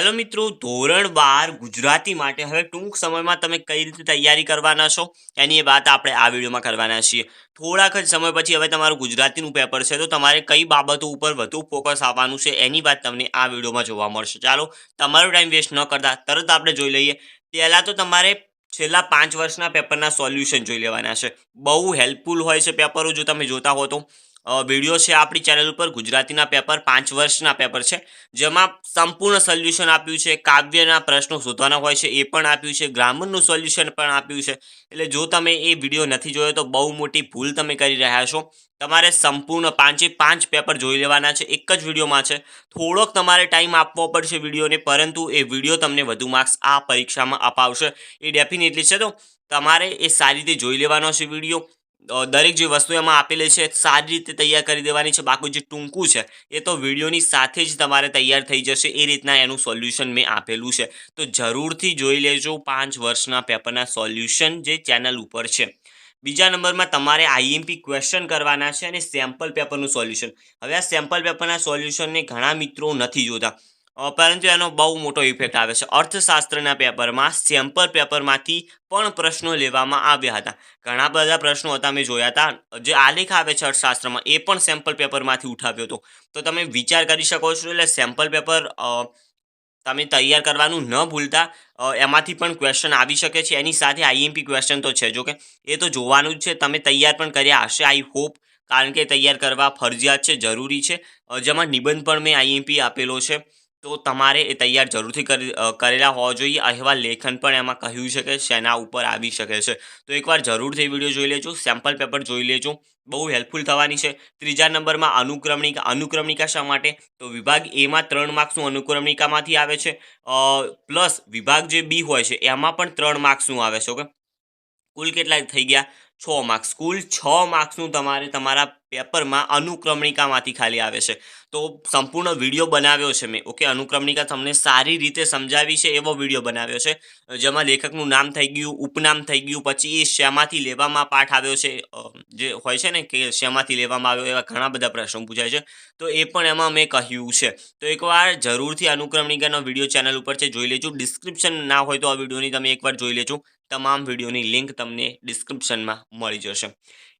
Hello મિત્રો, ધોરણ બાર ગુજરાતી માટે. હવે ટૂંક સમયમાં તમે કઈ રીતે તૈયારી કરવાના છો એની એ વાત આપણે આ વિડીયોમાં કરવાના છીએ. થોડાક જ સમય પછી હવે તમારું ગુજરાતીનું પેપર છે, તો તમારે કઈ બાબતો ઉપર વધુ ફોકસ આપવાનું છે એની વાત તમને આ વિડીયોમાં જોવા મળશે. ચાલો, તમારો ટાઈમ વેસ્ટ ન કરતા, તરત આપણે જોઈ લઈએ. પહેલાં તો તમારે છેલ્લા પાંચ વર્ષના પેપરના સોલ્યુશન જોઈ લેવાના છે. બહુ હેલ્પફુલ હોય છે પેપરો જો તમે જોતા હો તો. વીડિયો છે આપણી ચેનલ ઉપર, ગુજરાતીના પેપર, પાંચ વર્ષના પેપર છે, જેમાં સંપૂર્ણ સોલ્યુશન આપ્યું છે, કાવ્યના પ્રશ્નો શોધવાના હોય છે, એ પણ આપ્યું છે, ગ્રામરનું સોલ્યુશન પણ આપ્યું છે, એટલે જો તમે એ વીડિયો નથી જોયો તો બહુ મોટી ભૂલ તમે કરી રહ્યા છો. તમારે સંપૂર્ણ પાંચે પાંચ પેપર જોઈ લેવાના છે, એક જ વિડીયોમાં છે. થોડોક તમારે ટાઈમ આપવો પડશે વિડીયોને, પરંતુ એ વીડિયો તમને વધુ માર્ક્સ આ પરીક્ષામાં અપાવશે. એ ડેફિનેટલી છે તો તમારે એ સારી રીતે જોઈ લેવાનો છે વીડિયો. દરેક જે વસ્તુ એમાં આપેલી છે, સારી રીતે તૈયાર કરી દેવાની છે. બાકી જે ટૂંકું છે, એ તો વિડીયોની સાથે જ તમારે તૈયાર થઈ જશે. એ રીતના એનું સોલ્યુશન મેં આપેલું છે. તો જરૂરથી જોઈ લેજો પાંચ વર્ષના પેપરના સોલ્યુશન જે ચેનલ ઉપર છે. બીજા નંબરમાં તમારે આઈએમપી ક્વેશ્ચન કરવાના છે અને સેમ્પલ પેપરનું સોલ્યુશન હવે આ સેમ્પલ પેપરના સોલ્યુશનને ઘણા મિત્રો નથી જોતા. પરંતુ એનો બહુ મોટો ઇફેક્ટ આવે છે. અર્થશાસ્ત્રના પેપરમાં સેમ્પલ પેપરમાંથી પણ પ્રશ્નો લેવામાં આવ્યા હતા. ઘણા બધા પ્રશ્નો હતા મેં જોયા હતા. જે આલેખ આવે છે અર્થશાસ્ત્રમાં, એ પણ સેમ્પલ પેપરમાંથી ઉઠાવ્યો હતો. તો તમે વિચાર કરી શકો છો, એટલે સેમ્પલ પેપર તમે તૈયાર કરવાનું ન ભૂલતા એમાંથી પણ ક્વેશ્ચન આવી શકે છે. એની સાથે આઈએમપી ક્વેશ્ચન તો છે જો કે એ તો જોવાનું જ છે. તમે તૈયાર પણ કર્યા હશે આઈ હોપ કારણ કે તૈયાર કરવા ફરજિયાત છે, જરૂરી છે. જેમાં નિબંધ પણ મેં આઈએમપી આપેલો છે. તો તમારે એ તૈયાર જરૂરથી કરી કરેલા હોવા જોઈએ. અહેવાલ લેખન પણ એમાં કહ્યું છે કે શેના ઉપર આવી શકે છે. તો એકવાર જરૂરથી વીડિયો જોઈ લેજો સેમ્પલ પેપર જોઈ લેજો. બહુ હેલ્પફુલ થવાની છે. ત્રીજા નંબરમાં અનુક્રમણિકા અનુક્રમણિકા શા માટે? તો વિભાગ એમાં ત્રણ માર્ક્સનું અનુક્રમણિકામાંથી આવે છે. પ્લસ વિભાગ જે બી હોય છે, એમાં પણ ત્રણ માર્ક્સનું આવે છે, ઓકે? કુલ કેટલા થઈ ગયા? છ માર્ક્સ કુલ છ માર્ક્સનું તમારે તમારા પેપરમાં અનુક્રમણિકામાંથી ખાલી આવે છે. તો સંપૂર્ણ વીડિયો બનાવ્યો છે મેં. ઓકે, અનુક્રમણિકા તમને સારી રીતે સમજાવી છે એવો વીડિયો બનાવ્યો છે. જેમાં લેખકનું નામ થઈ ગયું, ઉપનામ થઈ ગયું, પછી એ શેમાંથી લેવામાં પાઠ આવ્યો છે જે હોય છે ને કે શેમાંથી લેવામાં આવ્યો એવા ઘણા બધા પ્રશ્નો પૂછાય છે. તો એ પણ એમાં મેં કહ્યું છે. તો એકવાર જરૂરથી અનુક્રમણિકાનો વીડિયો ચેનલ ઉપર છે, જોઈ લેજો. ડિસ્ક્રિપ્શન ના હોય તો આ વિડીયોની તમે એકવાર જોઈ લેજો. તમામ વિડીયોની લિંક તમને ડિસ્ક્રિપ્શનમાં મળી જશે.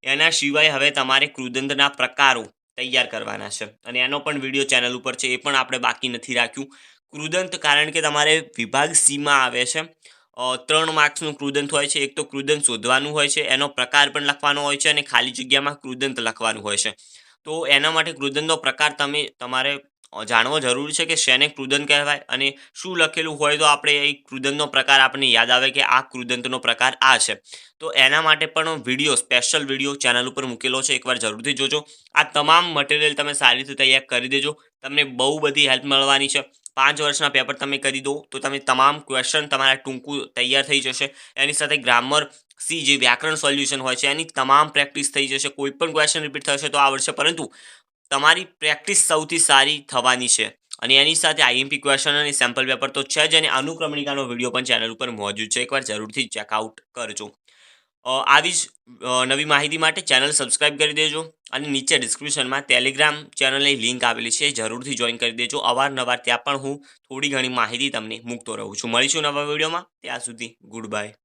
એના સિવાય હવે તમારે કૃદંતના પ્રકારો તૈયાર કરવાના છે. અને એનો પણ વીડિયો ચેનલ ઉપર છે એ પણ આપણે બાકી નથી રાખ્યું. કૃદંત કારણ કે તમારે વિભાગ સીમાં આવે છે. ત્રણ માર્ક્સનું કૃદંત હોય છે, એક તો કૃદંત શોધવાનું હોય છે, એનો પ્રકાર પણ લખવાનો હોય છે અને ખાલી જગ્યામાં કૃદંત લખવાનું હોય છે. તો એના માટે કૃદંતનો પ્રકાર તમે, તમારે જાણવો જરૂરી છે કે શેને કૃદંત કહેવાય અને શું લખેલું હોય તો આપણે એ કૃદંતનો પ્રકાર આપણને યાદ આવે કે આ કૃદંતનો પ્રકાર આ છે. તો એના માટે પણ વીડિયો સ્પેશિયલ વીડિયો ચેનલ ઉપર મૂકેલો છે, એકવાર જરૂરથી જોજો. આ તમામ મટીરિયલ તમે સારી રીતે તૈયાર કરી દેજો. તમને બહુ બધી હેલ્પ મળવાની છે. પાંચ વર્ષના પેપર તમે કરી દો, તો તમે તમામ ક્વેશ્ચન તમારા ટૂંકું તૈયાર થઈ જશે. એની સાથે ગ્રામર સી જે વ્યાકરણ સોલ્યુશન હોય છે, એની તમામ પ્રેક્ટિસ થઈ જશે. કોઈ પણ ક્વેશ્ચન રિપીટ થશે તો આવડશે પરંતુ તમારી પ્રેક્ટિસ સૌથી સારી થવાની છે. અને એની સાથે આઈએમપી ક્વેશ્ચન અને સેમ્પલ પેપર તો છે જ અને અનુક્રમણિકાનો વીડિયો પણ ચેનલ ઉપર મોજૂદ છે. એકવાર જરૂરથી ચેકઆઉટ કરજો. આવી જ નવી માહિતી માટે ચેનલ સબસ્ક્રાઇબ કરી દેજો અને નીચે ડિસ્ક્રિપ્શનમાં ટેલિગ્રામ ચેનલની લિંક આવેલી છે. જરૂરથી જોઈન કરી દેજો. અવારનવાર ત્યાં પણ હું થોડી ઘણી માહિતી તમને મૂકતો રહું છું. મળીશું નવા વિડીયોમાં ત્યાં સુધી ગુડ બાય